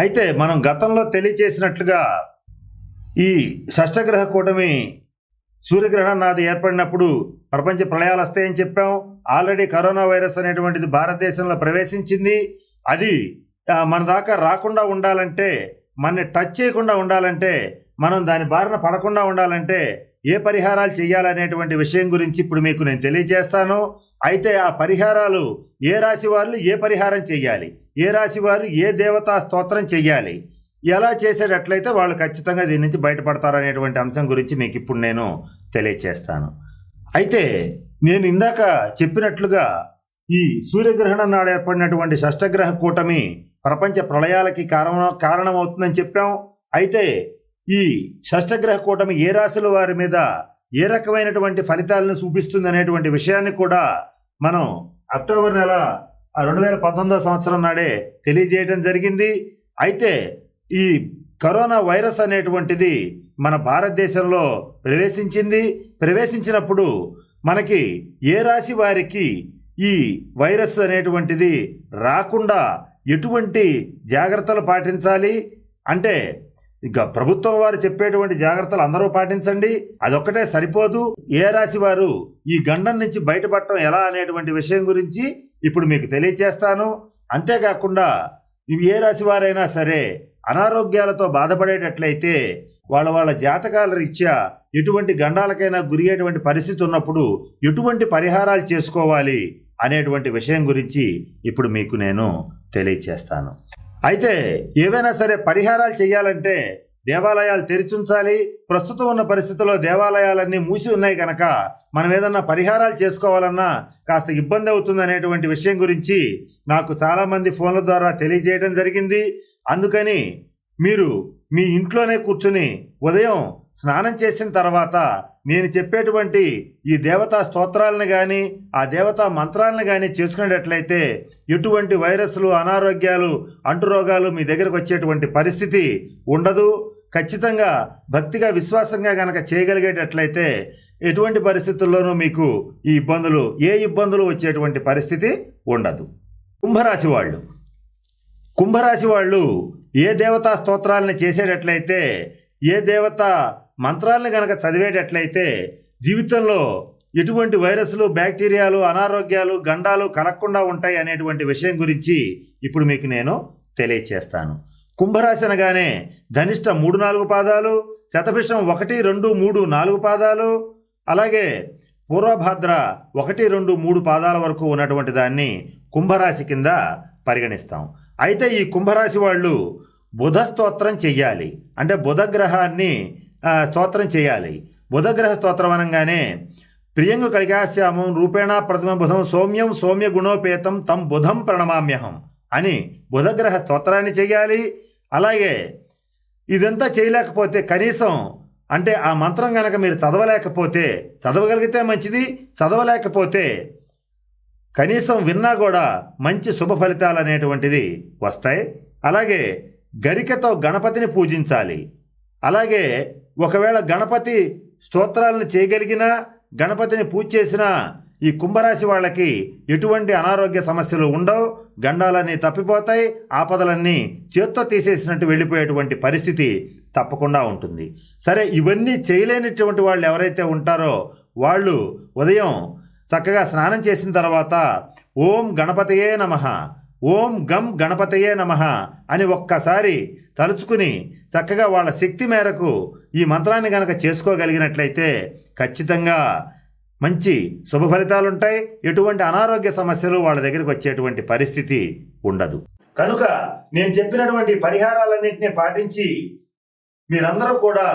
అయితే మనం గతంలో తెలియచేసినట్లుగా ఈ షష్టగ్రహ కూటమి సూర్యగ్రహణం నాది ఏర్పడినప్పుడు ప్రపంచ ప్రళయాలు వస్తాయని చెప్పాం. ఆల్రెడీ కరోనా వైరస్ అనేటువంటిది భారతదేశంలో ప్రవేశించింది. అది మన దాకా రాకుండా ఉండాలంటే మనని టచ్ చేయకుండా ఉండాలంటే మనం దాని బారిన పడకుండా ఉండాలంటే ఏ పరిహారాలు చేయాలనేటువంటి విషయం గురించి ఇప్పుడు మీకు నేను తెలియజేస్తాను. అయితే ఆ పరిహారాలు ఏ రాశి వాళ్ళు ఏ పరిహారం చేయాలి? ఏ రాశి వారు ఏ దేవతా స్తోత్రం చెయ్యాలి? ఎలా చేసేటట్లయితే వాళ్ళు ఖచ్చితంగా దీని నుంచి బయటపడతారనేటువంటి అంశం గురించి మీకు ఇప్పుడు నేను తెలియచేస్తాను. అయితే నేను ఇందాక చెప్పినట్లుగా ఈ సూర్యగ్రహణం నాడు ఏర్పడినటువంటి షష్టగ్రహ కూటమి ప్రపంచ ప్రళయాలకి కారణం కారణమవుతుందని చెప్పాం. అయితే ఈ షష్టగ్రహ కూటమి ఏ రాశుల వారి మీద ఏ రకమైనటువంటి ఫలితాలను చూపిస్తుంది అనేటువంటి విషయాన్ని కూడా మనం అక్టోబర్ నెల రెండు వేల పంతొమ్మిదో సంవత్సరం నాడే తెలియజేయడం జరిగింది. అయితే ఈ కరోనా వైరస్ అనేటువంటిది మన భారతదేశంలో ప్రవేశించింది. ప్రవేశించినప్పుడు మనకి ఏ రాశి వారికి ఈ వైరస్ అనేటువంటిది రాకుండా ఎటువంటి జాగ్రత్తలు పాటించాలి? అంటే ఇక ప్రభుత్వం వారు చెప్పేటువంటి జాగ్రత్తలు అందరూ పాటించండి. అదొక్కటే సరిపోదు. ఏ రాశి వారు ఈ గండం నుంచి బయటపడటం ఎలా అనేటువంటి విషయం గురించి ఇప్పుడు మీకు తెలియచేస్తాను. అంతేకాకుండా ఇవి ఏ రాశి వారైనా సరే అనారోగ్యాలతో బాధపడేటట్లయితే వాళ్ళ వాళ్ళ జాతకాల రీత్యా ఎటువంటి గండాలకైనా గురియటువంటి పరిస్థితి ఉన్నప్పుడు ఎటువంటి పరిహారాలు చేసుకోవాలి అనేటువంటి విషయం గురించి ఇప్పుడు మీకు నేను తెలియచేస్తాను. అయితే ఏవైనా సరే పరిహారాలు చేయాలంటే దేవాలయాలు తెరిచుంచాలి. ప్రస్తుతం ఉన్న పరిస్థితుల్లో దేవాలయాలన్నీ మూసి ఉన్నాయి కనుక మనం ఏదన్నా పరిహారాలు చేసుకోవాలన్నా కాస్త ఇబ్బంది అవుతుంది అనేటువంటి విషయం గురించి నాకు చాలామంది ఫోన్ల ద్వారా తెలియజేయడం జరిగింది. అందుకని మీరు మీ ఇంట్లోనే కూర్చుని ఉదయం స్నానం చేసిన తర్వాత నేను చెప్పేటువంటి ఈ దేవతా స్తోత్రాలను కానీ ఆ దేవతా మంత్రాలను కానీ చేసుకునేటట్లయితే ఎటువంటి వైరస్లు అనారోగ్యాలు అంటురోగాలు మీ దగ్గరకు వచ్చేటువంటి పరిస్థితి ఉండదు. ఖచ్చితంగా భక్తిగా విశ్వాసంగా గనక చేయగలిగేటట్లయితే ఎటువంటి పరిస్థితుల్లోనూ మీకు ఈ ఇబ్బందులు ఏ ఇబ్బందులు వచ్చేటువంటి పరిస్థితి ఉండదు. కుంభరాశి వాళ్ళు. కుంభరాశి వాళ్ళు ఏ దేవతా స్తోత్రాలను చేసేటట్లయితే ఏ దేవత మంత్రాలను గనక చదివేటట్లయితే జీవితంలో ఎటువంటి వైరస్లు బ్యాక్టీరియాలు అనారోగ్యాలు గండాలు కలగకుండా ఉంటాయి అనేటువంటి విషయం గురించి ఇప్పుడు మీకు నేను తెలియచేస్తాను. కుంభరాశి అనగానే ధనిష్ట మూడు నాలుగు పాదాలు శతభిషం ఒకటి రెండు మూడు నాలుగు పాదాలు అలాగే పూర్వభాద్ర ఒకటి రెండు మూడు పాదాల వరకు ఉన్నటువంటి దాన్ని కుంభరాశి కింద పరిగణిస్తాం. అయితే ఈ కుంభరాశి వాళ్ళు బుధ స్తోత్రం చెయ్యాలి. అంటే బుధగ్రహాన్ని స్తోత్రం చేయాలి బుధగ్రహ స్తోత్రం అనగానే ప్రియంగు కడిగాశ్యామం రూపేణ ప్రథమ బుధం సౌమ్యం సౌమ్య గుణోపేతం తం బుధం ప్రణమామ్యహం అని బుధగ్రహ స్తోత్రాన్ని చేయాలి అలాగే ఇదంతా చేయలేకపోతే కనీసం అంటే ఆ మంత్రం కనుక మీరు చదవలేకపోతే చదవగలిగితే మంచిది చదవలేకపోతే కనీసం విన్నా కూడా మంచి శుభ ఫలితాలు అనేటువంటిది వస్తాయి. అలాగే గరికతో గణపతిని పూజించాలి. అలాగే ఒకవేళ గణపతి స్తోత్రాలను చేయగలిగినా గణపతిని పూజ చేసినా ఈ కుంభరాశి వాళ్ళకి ఎటువంటి అనారోగ్య సమస్యలు ఉండవు గండాలన్నీ తప్పిపోతాయి ఆపదలన్నీ చేత్తో తీసేసినట్టు వెళ్ళిపోయేటువంటి పరిస్థితి తప్పకుండా ఉంటుంది. సరే ఇవన్నీ చేయలేనటువంటి వాళ్ళు ఎవరైతే ఉంటారో వాళ్ళు ఉదయం చక్కగా స్నానం చేసిన తర్వాత ఓం గణపతయే నమ ఓం గం గణపతయే నమ అని ఒక్కసారి తలుచుకుని చక్కగా వాళ్ళ శక్తి మేరకు ఈ మంత్రాన్ని గనక చేసుకోగలిగినట్లయితే ఖచ్చితంగా మంచి శుభ ఫలితాలు ఉంటాయి ఎటువంటి అనారోగ్య సమస్యలు వాళ్ళ దగ్గరికి వచ్చేటువంటి పరిస్థితి ఉండదు. కనుక నేను చెప్పినటువంటి పరిహారాలన్నింటినీ పాటించి మీరందరూ కూడా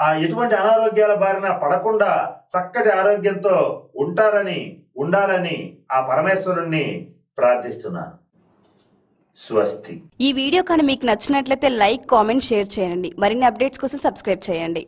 ఆ ఎటువంటి అనారోగ్యాల బారిన పడకుండా చక్కటి ఆరోగ్యంతో ఉంటారని ఉండాలని ఆ పరమేశ్వరుణ్ణి ప్రార్థిస్తున్నాను. స్వస్తి. ఈ వీడియో కానీ మీకు నచ్చినట్లయితే లైక్ కామెంట్ షేర్ చేయండి. మరిన్ని అప్డేట్స్ కోసం సబ్స్క్రైబ్ చేయండి.